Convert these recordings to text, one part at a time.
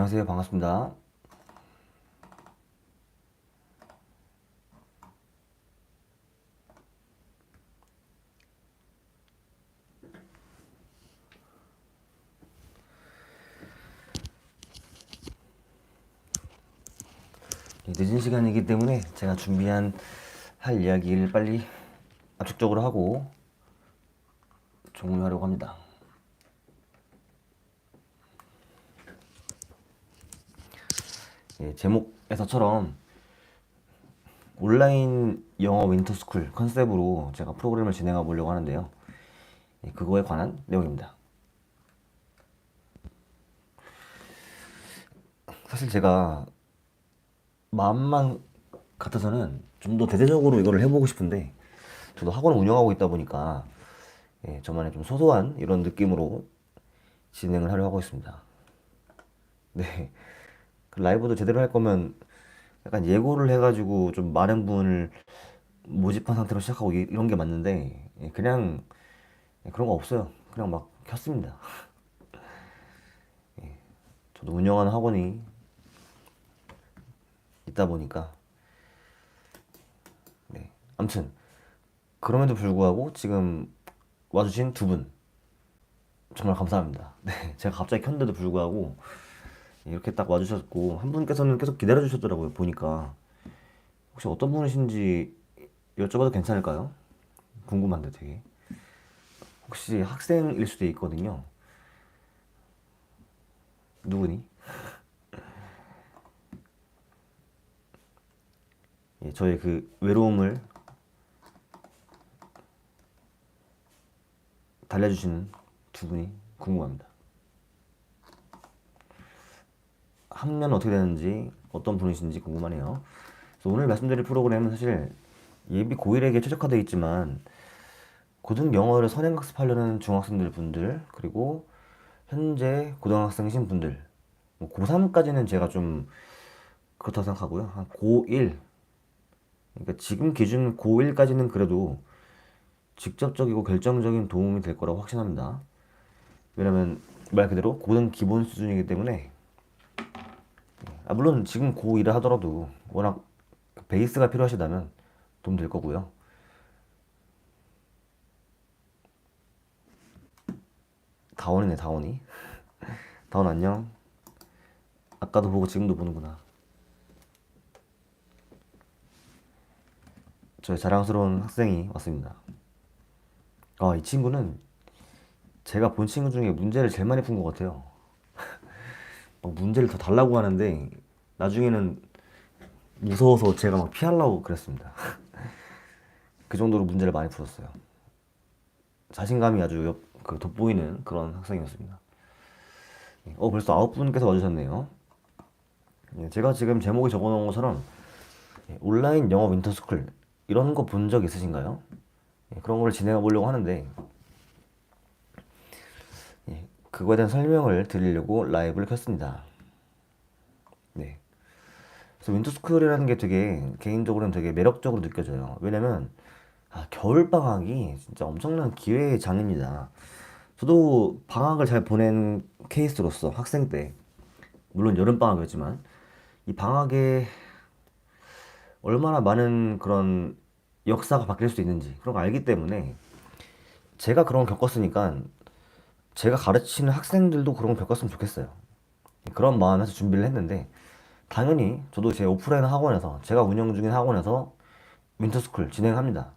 안녕하세요. 반갑습니다. 늦은 시간이기 때문에 제가 준비한 할 이야기를 빨리 압축적으로 하고 종료하려고 합니다. 예, 제목에서처럼 온라인 영어 윈터스쿨 컨셉으로 제가 프로그램을 진행해 보려고 하는데요. 예, 그거에 관한 내용입니다. 사실 제가 마음만 같아서는 좀 더 대대적으로 이거를 해보고 싶은데 저도 학원을 운영하고 있다 보니까 예, 저만의 좀 소소한 이런 느낌으로 진행을 하려 하고 있습니다. 네. 그 라이브도 제대로 할 거면 약간 예고를 해가지고 좀 많은 분을 모집한 상태로 시작하고 이- 이런 게 맞는데 예, 그냥 예, 그런 거 없어요. 그냥 막 켰습니다. 예, 저도 운영하는 학원이 있다 보니까 네. 아무튼 그럼에도 불구하고 지금 와주신 두 분 정말 감사합니다. 네, 제가 갑자기 켰는데도 불구하고 이렇게 딱 와주셨고 한 분께서는 계속 기다려 주셨더라고요. 보니까 혹시 어떤 분이신지 여쭤봐도 괜찮을까요? 궁금한데 되게 혹시 학생일 수도 있거든요. 누구니? 예, 저의 그 외로움을 달래주시는 두 분이 궁금합니다. 하면 어떻게 되는지 어떤 분이신지 궁금하네요. 그래서 오늘 말씀드릴 프로그램은 사실 예비 고1에게 최적화되어 있지만 고등 영어를 선행 학습하려는 중학생들 분들 그리고 현재 고등학생이신 분들 뭐 고3까지는 제가 좀 그렇다고 생각하고요. 한 고1 그러니까 지금 기준 고1까지는 그래도 직접적이고 결정적인 도움이 될 거라고 확신합니다. 왜냐면 말 그대로 고등 기본 수준이기 때문에 아, 물론 지금 고1을 하더라도 워낙 그 베이스가 필요하시다면 도움 될 거고요. 다원이네 다원이. 다원 안녕. 아까도 보고 지금도 보는구나. 저의 자랑스러운 학생이 왔습니다. 아, 이 친구는 제가 본 친구 중에 문제를 제일 많이 푼 것 같아요. 막 문제를 더 달라고 하는데 나중에는 무서워서 제가 막 피하려고 그랬습니다. 그 정도로 문제를 많이 풀었어요. 자신감이 아주 옆, 그 돋보이는 그런 학생이었습니다. 어, 벌써 아홉 분께서 와주셨네요. 예, 제가 지금 제목에 적어놓은 것처럼 예, 온라인 영어 윈터스쿨 이런 거 본 적 있으신가요? 예, 그런 걸 진행해 보려고 하는데 예, 그거에 대한 설명을 드리려고 라이브를 켰습니다. 네. 그래서 윈터스쿨이라는 게 되게 개인적으로는 되게 매력적으로 느껴져요. 왜냐면 아, 겨울 방학이 진짜 엄청난 기회의 장입니다. 저도 방학을 잘 보낸 케이스로서 학생 때 물론 여름 방학이었지만 이 방학에 얼마나 많은 그런 역사가 바뀔 수 있는지 그런 거 알기 때문에 제가 그런 거 겪었으니까 제가 가르치는 학생들도 그런 거 겪었으면 좋겠어요. 그런 마음에서 준비를 했는데 당연히 저도 제 오프라인 학원에서 제가 운영 중인 학원에서 윈터스쿨 진행합니다.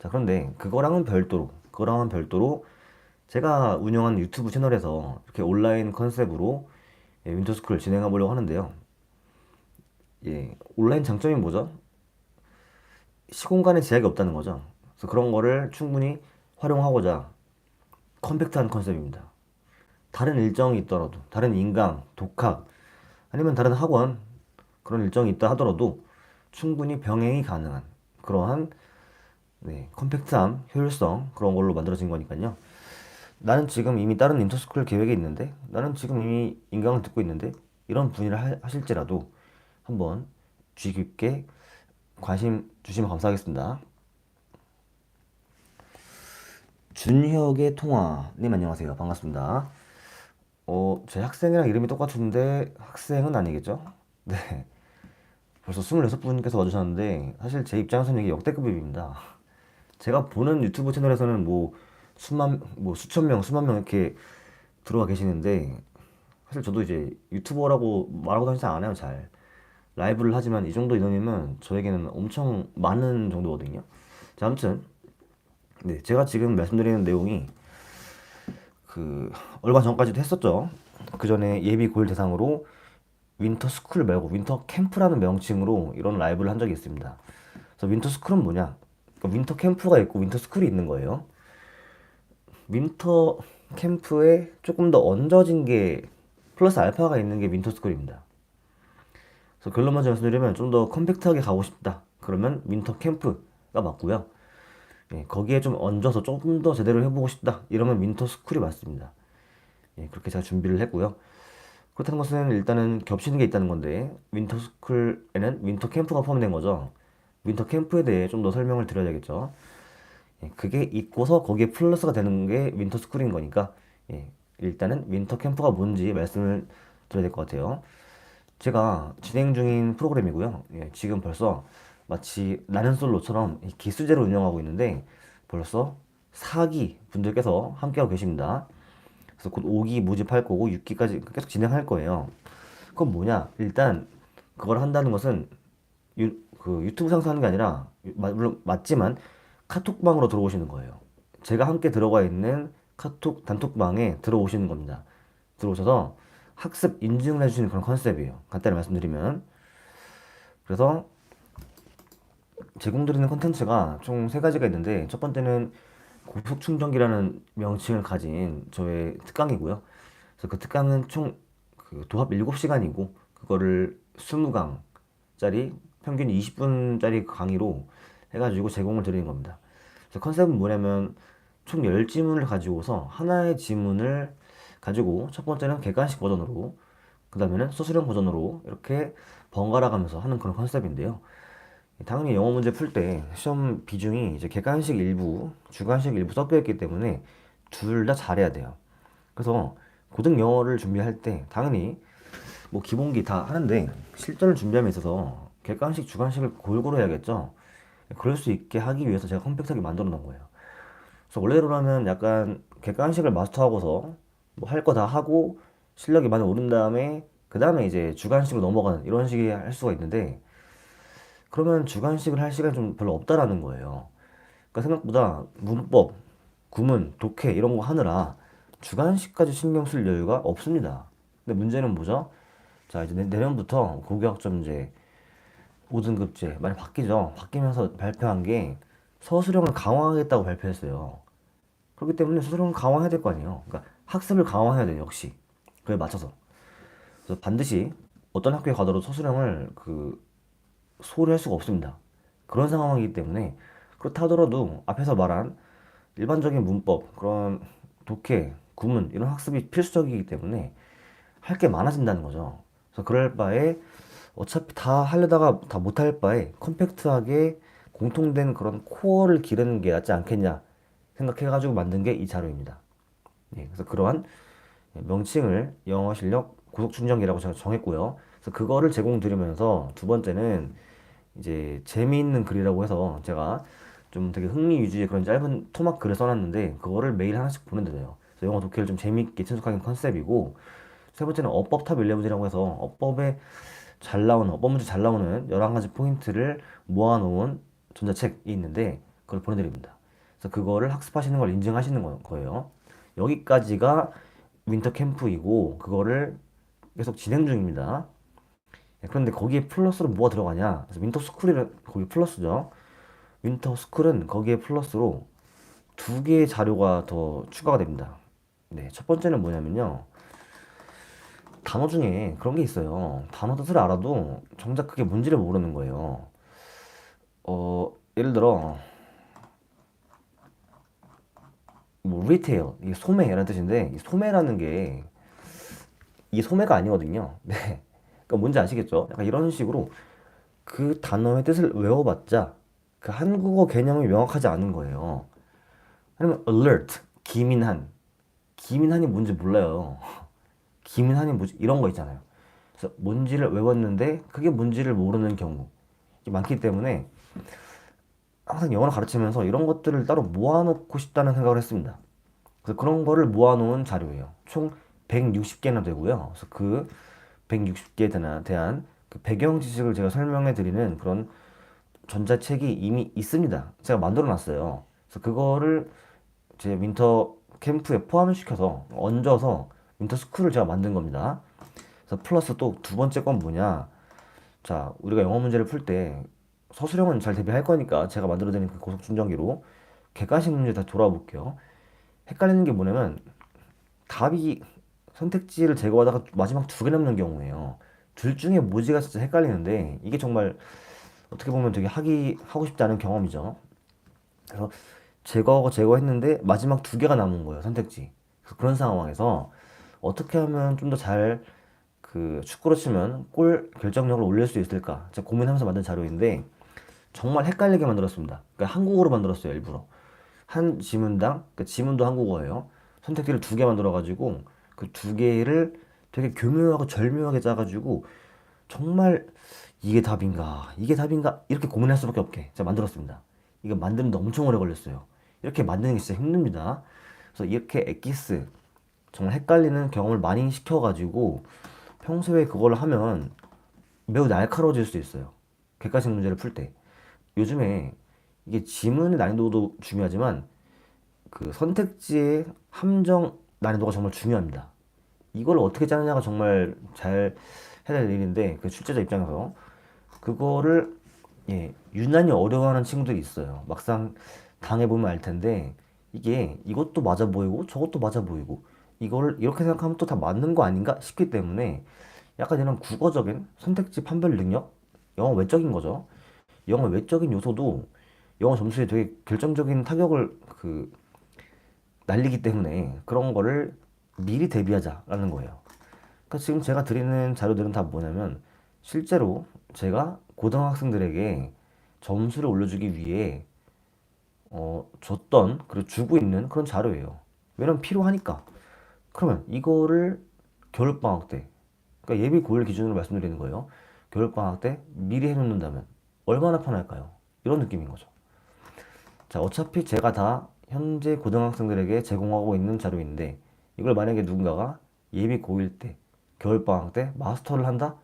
자 그런데 그거랑은 별도로 그거랑은 별도로 제가 운영하는 유튜브 채널에서 이렇게 온라인 컨셉으로 예, 윈터스쿨 진행해 보려고 하는데요. 예, 온라인 장점이 뭐죠? 시공간에 제약이 없다는 거죠. 그래서 그런 거를 충분히 활용하고자 컴팩트한 컨셉입니다. 다른 일정이 있더라도, 다른 인강, 독학, 아니면 다른 학원, 그런 일정이 있다 하더라도 충분히 병행이 가능한 그러한 네, 컴팩트함, 효율성 그런 걸로 만들어진 거니까요. 나는 지금 이미 다른 인터스쿨 계획이 있는데, 나는 지금 이미 인강을 듣고 있는데, 이런 하- 하실지라도 한번 주의 깊게 관심 주시면 감사하겠습니다. 준혁의 통화님 안녕하세요. 반갑습니다. 어, 제 학생이랑 이름이 똑같은데 학생은 아니겠죠? 네. 벌써 26분께서 와주셨는데 사실 제 입장에서는 이게 역대급입니다. 제가 보는 유튜브 채널에서는 뭐 수만 뭐 수천 명, 수만 명 이렇게 들어와 계시는데 사실 저도 이제 유튜버라고 말하고 다니지 않아요, 잘. 라이브를 하지만 이 정도 인원이면 저에게는 엄청 많은 정도거든요. 자, 아무튼 네, 제가 지금 말씀드리는 내용이 그 얼마 전까지도 했었죠. 그 전에 예비 고일 대상으로 윈터 스쿨 말고 윈터 캠프라는 명칭으로 이런 라이브를 한 적이 있습니다. 그래서 윈터 스쿨은 뭐냐? 그러니까 윈터 캠프가 있고 윈터 스쿨이 있는 거예요. 윈터 캠프에 조금 더 얹어진 게 플러스 알파가 있는 게 윈터 스쿨입니다. 그래서 결론 먼저 말씀드리면 좀 더 컴팩트하게 가고 싶다. 그러면 윈터 캠프가 맞고요. 예, 거기에 좀 얹어서 조금 더 제대로 해보고 싶다. 이러면 윈터 스쿨이 맞습니다. 예, 그렇게 제가 준비를 했고요. 그렇다는 것은 일단은 겹치는 게 있다는 건데 윈터 스쿨에는 윈터 캠프가 포함된 거죠. 윈터 캠프에 대해 좀 더 설명을 드려야겠죠. 예, 그게 있고서 거기에 플러스가 되는 게 윈터 스쿨인 거니까 예, 일단은 윈터 캠프가 뭔지 말씀을 드려야 될 것 같아요. 제가 진행 중인 프로그램이고요. 예, 지금 벌써 마치 나는 솔로처럼 이 기수제를 운영하고 있는데 벌써 4기 분들께서 함께하고 계십니다. 그래서 곧 5기 모집할 거고 6기까지 계속 진행할 거예요. 그건 뭐냐? 일단 그걸 한다는 것은 유, 그 유튜브 상승하는 게 아니라 물론 맞지만 카톡방으로 들어오시는 거예요. 제가 함께 들어가 있는 카톡 단톡방에 들어오시는 겁니다. 들어오셔서 학습 인증을 해주시는 그런 컨셉이에요. 간단히 말씀드리면. 그래서 제공드리는 컨텐츠가 총 세 가지가 있는데 첫 번째는 고속 충전기라는 명칭을 가진 저의 특강이고요. 그래서 그 특강은 총 그 도합 7시간이고 그거를 20강짜리 평균 20분짜리 강의로 해가지고 제공을 드리는 겁니다. 그래서 컨셉은 뭐냐면 총 10지문을 가지고서 하나의 지문을 가지고 첫 번째는 객관식 버전으로 그 다음에는 소수령 버전으로 이렇게 번갈아 가면서 하는 그런 컨셉인데요. 당연히 영어 문제 풀 때 시험 비중이 이제 객관식 일부, 주관식 일부 섞여 있기 때문에 둘 다 잘해야 돼요. 그래서 고등 영어를 준비할 때 당연히 뭐 기본기 다 하는데 실전을 준비함에 있어서 객관식, 주관식을 골고루 해야겠죠. 그럴 수 있게 하기 위해서 제가 컴팩트하게 만들어 놓은 거예요. 그래서 원래로라면 약간 객관식을 마스터하고서 뭐 할 거 다 하고 실력이 많이 오른 다음에 그 다음에 이제 주관식으로 넘어가는 이런 식이 할 수가 있는데 그러면 주관식을 할 시간이 좀 별로 없다라는 거예요. 그러니까 생각보다 문법, 구문, 독해 이런 거 하느라 주관식까지 신경 쓸 여유가 없습니다. 근데 문제는 뭐죠? 자, 이제 내년부터 고교학점 이제 5등급제 많이 바뀌죠. 바뀌면서 발표한 게 서술형을 강화하겠다고 발표했어요. 그렇기 때문에 서술형을 강화해야 될 거 아니에요. 그러니까 학습을 강화해야 돼요, 역시. 그에 맞춰서. 그래서 반드시 어떤 학교에 가더라도 서술형을 그 소홀히 할 수가 없습니다. 그런 상황이기 때문에 그렇다 하더라도 앞에서 말한 일반적인 문법, 그런 독해, 구문 이런 학습이 필수적이기 때문에 할 게 많아진다는 거죠. 그래서 그럴 바에 어차피 다 하려다가 다 못할 바에 컴팩트하게 공통된 그런 코어를 기르는 게 낫지 않겠냐 생각해가지고 만든 게 이 자료입니다. 예, 그래서 그러한 명칭을 영어 실력 고속 충전기라고 제가 정했고요. 그래서 그거를 제공드리면서 두 번째는 이제 재미있는 글이라고 해서 제가 좀 되게 흥미 위주의 그런 짧은 토막 글을 써놨는데 그거를 매일 하나씩 보내드려요. 그래서 영어 독해를 좀 재미있게 친숙하게 컨셉이고 세 번째는 어법 탑 11이라고 해서 어법에 잘 나오는 어법 문제 잘 나오는 11가지 포인트를 모아놓은 전자책이 있는데 그걸 보내드립니다. 그래서 그거를 학습하시는 걸 인증하시는 거예요. 여기까지가 윈터 캠프이고 그거를 계속 진행 중입니다. 네, 그런데 거기에 플러스로 뭐가 들어가냐? 그래서 윈터 스쿨이는 거기 플러스죠. 윈터 스쿨은 거기에 플러스로 두 개의 자료가 더 추가가 됩니다. 네, 첫 번째는 뭐냐면요. 단어 중에 그런 게 있어요. 단어 뜻을 알아도 정작 그게 뭔지를 모르는 거예요. 어, 예를 들어, 뭐, 리테일, 이게 소매라는 뜻인데, 이 소매라는 게, 이게 소매가 아니거든요. 네. 그러니까 뭔지 아시겠죠? 약간 이런 식으로 그 단어의 뜻을 외워봤자 그 한국어 개념이 명확하지 않은 거예요. 아니면 alert, 기민한. 기민한이 뭔지 몰라요. 기민하니 뭐지 이런 거 있잖아요. 그래서 뭔지를 외웠는데 그게 뭔지를 모르는 경우 많기 때문에 항상 영어를 가르치면서 이런 것들을 따로 모아놓고 싶다는 생각을 했습니다. 그래서 그런 거를 모아놓은 자료예요. 총 160개나 되고요. 그래서 그 160개에 대한 그 배경 지식을 제가 설명해 드리는 그런 전자책이 이미 있습니다. 제가 만들어 놨어요. 그래서 그거를 제 윈터 캠프에 포함시켜서 얹어서 윈터 스쿨을 제가 만든 겁니다. 그래서 플러스 또 두 번째 건 뭐냐? 자, 우리가 영어 문제를 풀 때 서술형은 잘 대비할 거니까 제가 만들어드린 그 고속 충전기로 객관식 문제 다 돌아볼게요. 헷갈리는 게 뭐냐면 답이 선택지를 제거하다가 마지막 두 개 남는 경우예요. 둘 중에 뭐지가 진짜 헷갈리는데 이게 정말 어떻게 보면 되게 하기 하고 싶지 않은 경험이죠. 그래서 제거하고 제거했는데 마지막 두 개가 남은 거예요, 선택지. 그런 상황에서 어떻게 하면 좀 더 잘 그 축구로 치면 골 결정력을 올릴 수 있을까? 제가 고민하면서 만든 자료인데 정말 헷갈리게 만들었습니다. 그러니까 한국어로 만들었어요, 일부러. 한 지문당, 그 지문도 한국어예요. 선택지를 두 개 만들어가지고 그 두 개를 되게 교묘하고 절묘하게 짜가지고 정말 이게 답인가, 이게 답인가 이렇게 고민할 수밖에 없게 제가 만들었습니다. 이거 만드는데 엄청 오래 걸렸어요. 이렇게 만드는 게 진짜 힘듭니다. 그래서 이렇게 엑기스 정말 헷갈리는 경험을 많이 시켜가지고 평소에 그걸 하면 매우 날카로워질 수 있어요. 객관식 문제를 풀 때. 요즘에 이게 지문의 난이도도 중요하지만 그 선택지의 함정 난이도가 정말 중요합니다. 이걸 어떻게 짜느냐가 정말 잘 해야 될 일인데 그 출제자 입장에서 그거를 예, 유난히 어려워하는 친구들이 있어요. 막상 당해보면 알 텐데 이게 이것도 맞아 보이고 저것도 맞아 보이고 이걸 이렇게 생각하면 또 다 맞는 거 아닌가 싶기 때문에 약간 이런 국어적인 선택지 판별 능력, 영어 외적인 거죠. 영어 외적인 요소도 영어 점수에 되게 결정적인 타격을 그 날리기 때문에 그런 거를 미리 대비하자라는 거예요. 그러니까 지금 제가 드리는 자료들은 다 뭐냐면 실제로 제가 고등학생들에게 점수를 올려주기 위해 어, 줬던 그리고 주고 있는 그런 자료예요. 왜냐면 필요하니까. 그러면 이거를 겨울 방학 때, 그러니까 예비 고일 기준으로 말씀드리는 거예요. 겨울 방학 때 미리 해놓는다면 얼마나 편할까요? 이런 느낌인 거죠. 자, 어차피 제가 다 현재 고등학생들에게 제공하고 있는 자료인데 이걸 만약에 누군가가 예비 고1 때, 겨울방학 때 마스터를 한다?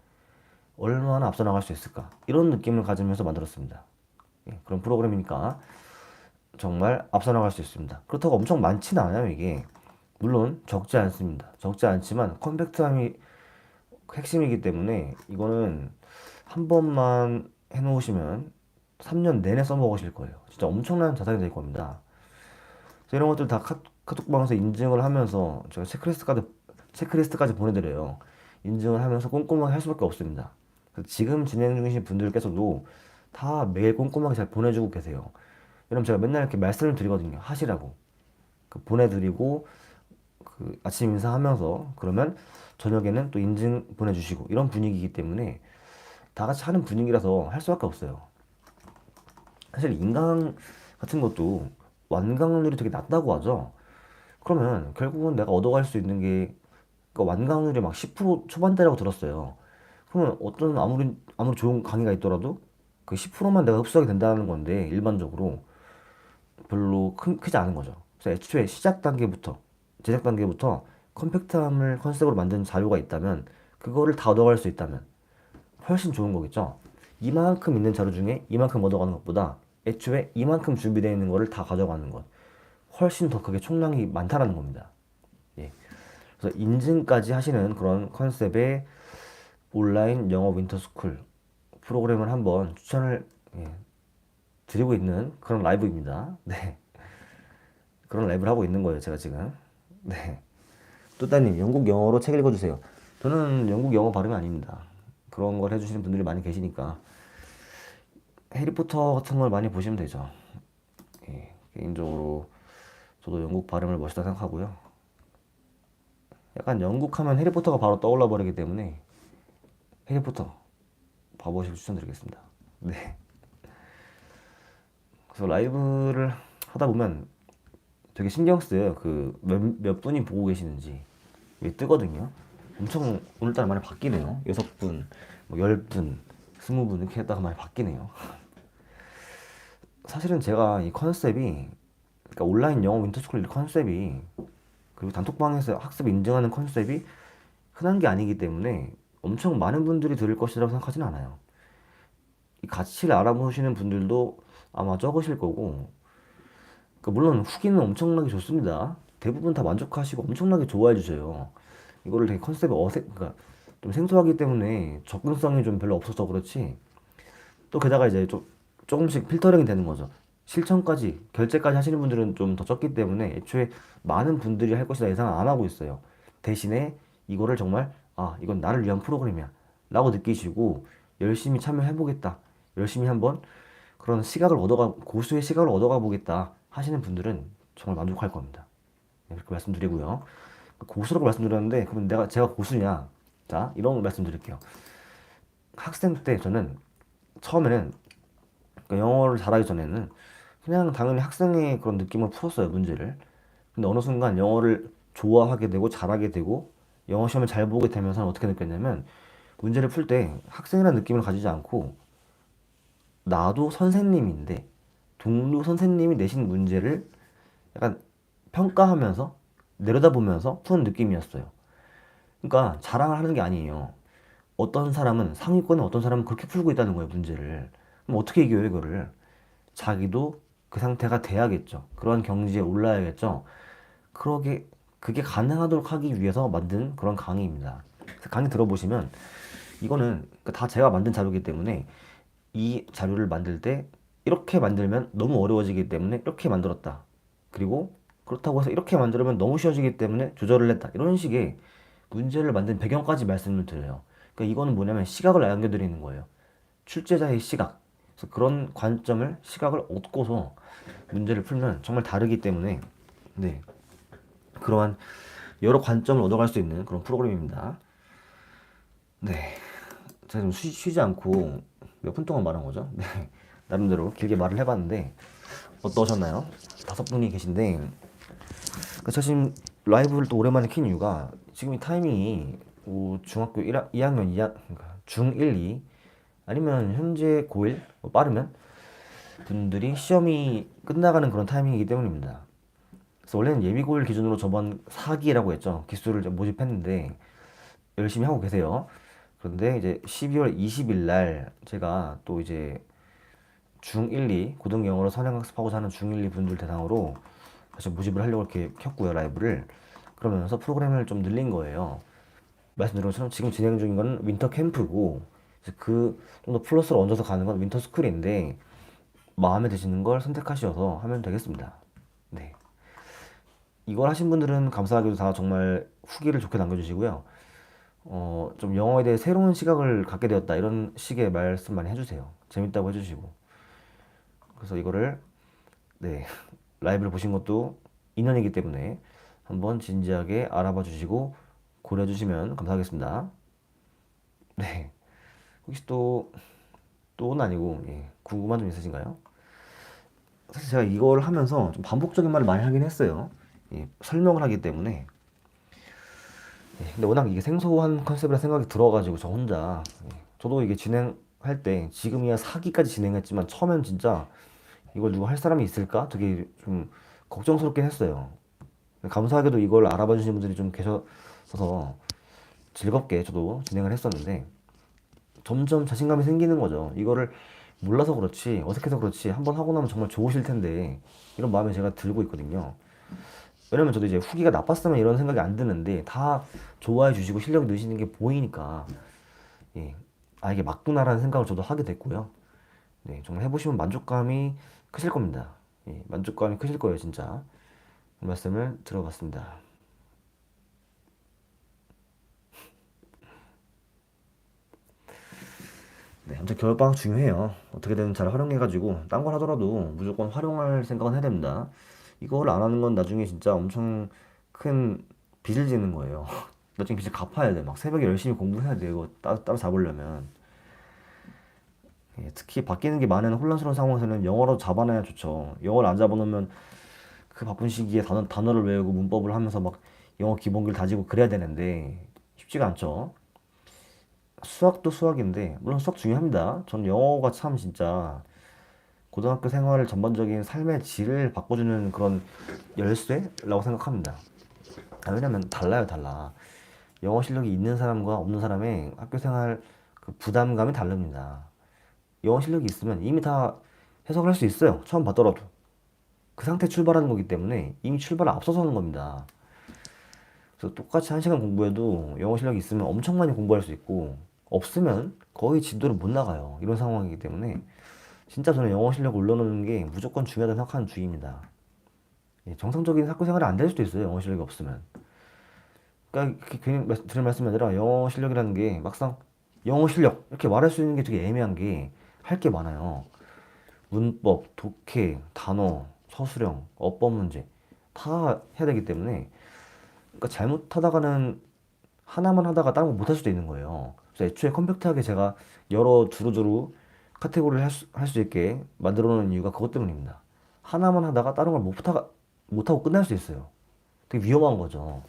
얼마나 앞서 나갈 수 있을까? 이런 느낌을 가지면서 만들었습니다. 예, 그런 프로그램이니까 정말 앞서 나갈 수 있습니다. 그렇다고 엄청 많지는 않아요, 이게. 물론 적지 않습니다. 적지 않지만 컴팩트함이 핵심이기 때문에 이거는 한 번만 해놓으시면 3년 내내 써먹으실 거예요. 진짜 엄청난 자산이 될 겁니다. 이런 것들 다 카, 카톡방에서 인증을 하면서 제가 체크리스트까지 체크리스트까지 보내드려요. 인증을 하면서 꼼꼼하게 할 수밖에 없습니다. 지금 진행 중이신 분들께서도 다 매일 꼼꼼하게 잘 보내주고 계세요. 여러분 제가 맨날 이렇게 말씀을 드리거든요. 하시라고. 그 보내드리고 그 아침 인사하면서 그러면 저녁에는 또 인증 보내주시고 이런 분위기이기 때문에 다 같이 하는 분위기라서 할 수밖에 없어요. 사실 인강 같은 것도 완강률이 되게 낮다고 하죠. 그러면 결국은 내가 얻어갈 수 있는 게 그러니까 완강률이 막 10% 초반대라고 들었어요. 그러면 어떤 아무리 아무리 좋은 강의가 있더라도 그 10%만 내가 흡수하게 된다는 건데 일반적으로 별로 큰, 크지 않은 거죠. 그래서 애초에 시작 단계부터 제작 단계부터 컴팩트함을 컨셉으로 만든 자료가 있다면 그거를 다 얻어갈 수 있다면 훨씬 좋은 거겠죠. 이만큼 있는 자료 중에 이만큼 얻어가는 것보다 애초에 이만큼 준비되어 있는 거를 다 가져가는 것 훨씬 더 그게 총량이 많다라는 겁니다. 예. 그래서 인증까지 하시는 그런 컨셉의 온라인 영어 윈터스쿨 프로그램을 한번 추천을 예, 드리고 있는 그런 라이브입니다. 네. 그런 라이브를 하고 있는 거예요, 제가 지금. 네. 또따님, 영국 영어로 책 읽어주세요. 저는 영국 영어 발음이 아닙니다. 그런 걸 해주시는 분들이 많이 계시니까. 해리포터 같은 걸 많이 보시면 되죠. 예, 개인적으로 저도 영국 발음을 멋있다 생각하고요. 약간 영국 하면 해리포터가 바로 떠올라 버리기 때문에 해리포터 봐보시고 추천드리겠습니다. 네. 그래서 라이브를 하다 보면 되게 신경 쓰여요. 그 몇 몇 분이 보고 계시는지 이게 뜨거든요. 엄청 오늘따라 많이 바뀌네요. 여섯 분, 뭐 열 분, 스무 분 이렇게 했다가 많이 바뀌네요. 사실은 제가 이 컨셉이 그러니까 온라인 영어 윈터스쿨 이 컨셉이 그리고 단톡방에서 학습 인증하는 컨셉이 흔한 게 아니기 때문에 엄청 많은 분들이 들을 것이라고 생각하진 않아요. 이 가치를 알아보시는 분들도 아마 적으실 거고, 그 물론 후기는 엄청나게 좋습니다. 대부분 다 만족하시고 엄청나게 좋아해 주세요. 이거를 되게 컨셉이 어색, 그러니까 좀 생소하기 때문에 접근성이 좀 별로 없어서 그렇지. 또 게다가 이제 좀 조금씩 필터링이 되는 거죠. 실천까지, 결제까지 하시는 분들은 좀 더 적기 때문에 애초에 많은 분들이 할 것이다 예상을 안 하고 있어요. 대신에 이거를 정말, 아, 이건 나를 위한 프로그램이야. 라고 느끼시고 열심히 참여해 보겠다. 열심히 한번 그런 시각을 얻어가, 고수의 시각을 얻어가 보겠다 하시는 분들은 정말 만족할 겁니다. 네, 그렇게 말씀드리고요. 고수라고 말씀드렸는데, 그럼 내가, 제가 고수냐? 자, 이런 말씀 드릴게요. 학생 때 저는 처음에는 그러니까 영어를 잘하기 전에는 그냥 당연히 학생의 그런 느낌을 풀었어요, 문제를. 근데 어느 순간 영어를 좋아하게 되고 잘하게 되고 영어 시험을 잘 보게 되면서 어떻게 느꼈냐면 문제를 풀 때 학생이라는 느낌을 가지지 않고 나도 선생님인데 동료 선생님이 내신 문제를 약간 평가하면서 내려다보면서 푸는 느낌이었어요. 그러니까 자랑을 하는 게 아니에요. 어떤 사람은 상위권에 어떤 사람은 그렇게 풀고 있다는 거예요, 문제를. 그럼 어떻게 이겨요, 이거를? 자기도 그 상태가 돼야겠죠. 그런 경지에 올라야겠죠. 그러게, 그게 가능하도록 하기 위해서 만든 그런 강의입니다. 강의 들어보시면, 이거는 그다 제가 만든 자료이기 때문에, 이 자료를 만들 때, 이렇게 만들면 너무 어려워지기 때문에 이렇게 만들었다. 그리고 그렇다고 해서 이렇게 만들면 너무 쉬워지기 때문에 조절을 했다. 이런 식의 문제를 만든 배경까지 말씀을 드려요. 그러니까 이거는 뭐냐면 시각을 안겨드리는 거예요. 출제자의 시각. 그래서 그런 관점을 시각을 얻고서 문제를 풀면 정말 다르기 때문에 네 그러한 여러 관점을 얻어갈 수 있는 그런 프로그램입니다. 네, 제가 좀 쉬, 쉬지 않고 몇 분 동안 말한 거죠. 네, 나름대로 길게 말을 해봤는데 어떠셨나요? 다섯 분이 계신데 그러니까 저 지금 라이브를 또 오랜만에 킨 이유가 지금 이 타이밍이 뭐 중학교 1, 2학년 2학, 그러니까 중1, 2 아니면 현재 고1 뭐 빠르면 분들이 시험이 끝나가는 그런 타이밍이기 때문입니다. 그래서 원래는 예비고일 기준으로 저번 4기라고 했죠. 기수를 좀 모집했는데 열심히 하고 계세요. 그런데 이제 12월 20일 날 제가 또 이제 중1, 2 고등 영어로 선행학습하고자 하는 중1, 2 분들 대상으로 다시 모집을 하려고 이렇게 켰고요 라이브를 그러면서 프로그램을 좀 늘린 거예요. 말씀드린 것처럼 지금 진행 중인 건 윈터 캠프고 그 좀 더 플러스를 얹어서 가는 건 윈터 스쿨인데 마음에 드시는 걸 선택하셔서 하면 되겠습니다. 네. 이걸 하신 분들은 감사하게도 다 정말 후기를 좋게 남겨주시고요. 어, 좀 영어에 대해 새로운 시각을 갖게 되었다 이런 식의 말씀 많이 해주세요. 재밌다고 해주시고. 그래서 이거를 네 라이브를 보신 것도 인연이기 때문에 한번 진지하게 알아봐 주시고 고려해 주시면 감사하겠습니다. 네. 혹시 또, 또는 아니고, 예, 궁금한 점 있으신가요? 사실 제가 이걸 하면서 좀 반복적인 말을 많이 하긴 했어요. 예, 설명을 하기 때문에. 예, 근데 워낙 이게 생소한 컨셉이라 생각이 들어가지고 저 혼자, 예, 저도 이게 진행할 때 지금이야 4기까지 진행했지만 처음엔 진짜 이걸 누가 할 사람이 있을까? 되게 좀 걱정스럽긴 했어요. 감사하게도 이걸 알아봐 주시는 분들이 좀 계셔서 즐겁게 저도 진행을 했었는데 점점 자신감이 생기는 거죠. 이거를 몰라서 그렇지, 어색해서 그렇지, 한번 하고 나면 정말 좋으실 텐데, 이런 마음이 제가 들고 있거든요. 왜냐면 저도 이제 후기가 나빴으면 이런 생각이 안 드는데, 다 좋아해 주시고 실력이 느시는 게 보이니까, 예. 아, 이게 맞구나라는 생각을 저도 하게 됐고요. 네, 정말 해보시면 만족감이 크실 겁니다. 예, 만족감이 크실 거예요, 진짜. 그 말씀을 들어봤습니다. 네, 아무튼 겨울방학 중요해요. 어떻게든 잘 활용해가지고 딴 걸 하더라도 무조건 활용할 생각은 해야 됩니다. 이걸 안 하는 건 나중에 진짜 엄청 큰 빚을 지는 거예요. 나중에 빚을 갚아야 돼. 막 새벽에 열심히 공부해야 돼. 이거 따로, 따로 잡으려면. 예, 특히 바뀌는 게 많은 혼란스러운 상황에서는 영어로 잡아놔야 좋죠. 영어를 안 잡아놓으면 그 바쁜 시기에 단어, 단어를 외우고 문법을 하면서 막 영어 기본기를 다지고 그래야 되는데 쉽지가 않죠. 수학도 수학인데 물론 수학 중요합니다. 저는 영어가 참 진짜 고등학교 생활을 전반적인 삶의 질을 바꿔주는 그런 열쇠라고 생각합니다. 아, 왜냐면 달라요, 달라. 영어 실력이 있는 사람과 없는 사람의 학교 생활 그 부담감이 다릅니다. 영어 실력이 있으면 이미 다 해석을 할 수 있어요. 처음 봤더라도. 그 상태 출발하는 거기 때문에 이미 출발을 앞서서 하는 겁니다. 그래서 똑같이 한 시간 공부해도 영어 실력이 있으면 엄청 많이 공부할 수 있고 없으면 거의 진도를 못 나가요. 이런 상황이기 때문에 진짜 저는 영어 실력 올려놓는 게 무조건 중요하다고 생각하는 주의입니다. 예, 정상적인 학교 생활이 안 될 수도 있어요. 영어 실력이 없으면. 그러니까 괜히 말- 드릴 말씀이 아니라 영어 실력이라는 게 막상 영어 실력 이렇게 말할 수 있는 게 되게 애매한 게 할 게 많아요. 문법, 독해, 단어, 서술형, 어법 문제 다 해야 되기 때문에 그러니까 잘못하다가는 하나만 하다가 다른 거 못할 수도 있는 거예요. 애초에 컴팩트하게 제가 여러 두루두루 카테고리를 할 수, 할 수 있게 만들어 놓은 이유가 그것 때문입니다. 하나만 하다가 다른 걸 못하고 끝날 수 있어요. 되게 위험한 거죠.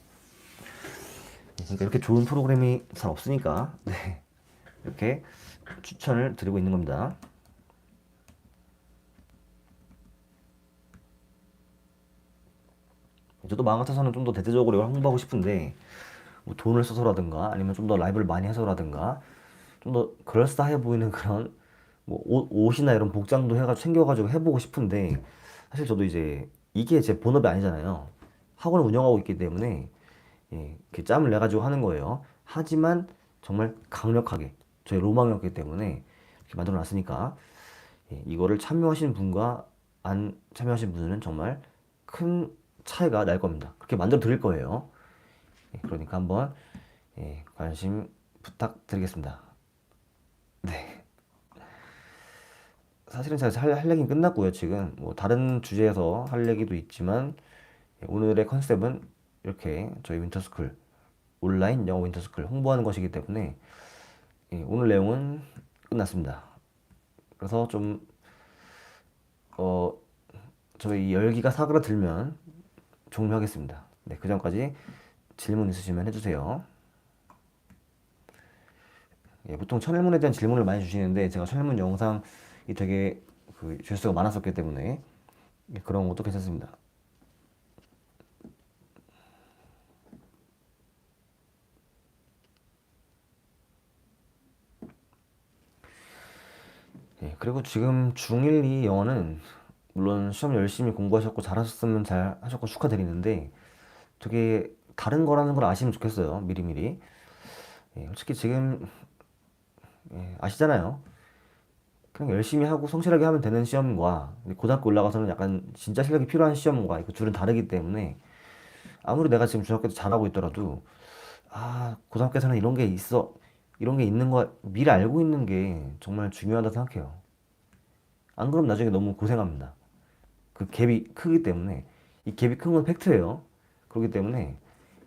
그러니까 이렇게 좋은 프로그램이 잘 없으니까, 네. 이렇게 추천을 드리고 있는 겁니다. 저도 마음 같아서는 좀 더 대대적으로 이걸 홍보하고 싶은데, 뭐 돈을 써서라든가, 아니면 좀 더 라이브를 많이 해서라든가, 좀 더 그럴싸해 보이는 그런 뭐 옷, 옷이나 이런 복장도 해가지고 챙겨가지고 해보고 싶은데 사실 저도 이제 이게 제 본업이 아니잖아요. 학원을 운영하고 있기 때문에 예, 이렇게 짬을 내 가지고 하는 거예요. 하지만 정말 강력하게 저희 로망이었기 때문에 이렇게 만들어 놨으니까 예, 이거를 참여하신 분과 안 참여하신 분은 정말 큰 차이가 날 겁니다. 그렇게 만들어 드릴 거예요. 예, 그러니까 한번 예, 관심 부탁드리겠습니다. 네. 사실은 제가 할, 할 얘기는 끝났고요, 지금. 뭐, 다른 주제에서 할 얘기도 있지만, 예, 오늘의 컨셉은 이렇게 저희 윈터스쿨, 온라인 영어 윈터스쿨 홍보하는 것이기 때문에, 예, 오늘 내용은 끝났습니다. 그래서 좀, 어, 저희 열기가 사그라들면 종료하겠습니다. 네, 그 전까지 질문 있으시면 해주세요. 예, 보통 천일문에 대한 질문을 많이 주시는데 제가 천일문 영상이 되게 그 조회수가 많았었기 때문에 예, 그런 것도 괜찮습니다. 예, 그리고 지금 중1, 2 영어는 물론 시험 열심히 공부하셨고 잘하셨으면 잘 하셨고 축하드리는데 되게 다른 거라는 걸 아시면 좋겠어요. 미리미리. 예, 솔직히 지금 예, 아시잖아요. 그냥 열심히 하고 성실하게 하면 되는 시험과 고등학교 올라가서는 약간 진짜 실력이 필요한 시험과 그 둘은 다르기 때문에 아무리 내가 지금 중학교 때 잘하고 있더라도 아 고등학교에서는 이런 게 있어 이런 게 있는 거 미리 알고 있는 게 정말 중요하다 생각해요. 안 그럼 나중에 너무 고생합니다. 그 갭이 크기 때문에 이 갭이 큰 건 팩트예요. 그렇기 때문에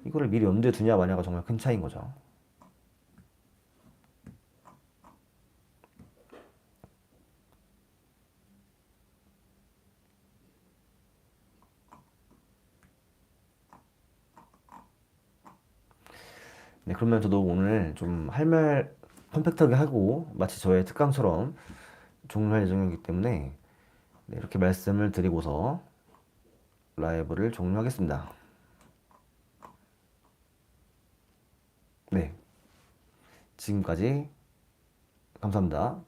이거를 미리 염두에 두냐 마냐가 정말 큰 차이인 거죠. 네, 그러면 저도 오늘 좀 할 말 컴팩트하게 하고 마치 저의 특강처럼 종료할 예정이기 때문에 네, 이렇게 말씀을 드리고서 라이브를 종료하겠습니다. 네. 지금까지 감사합니다.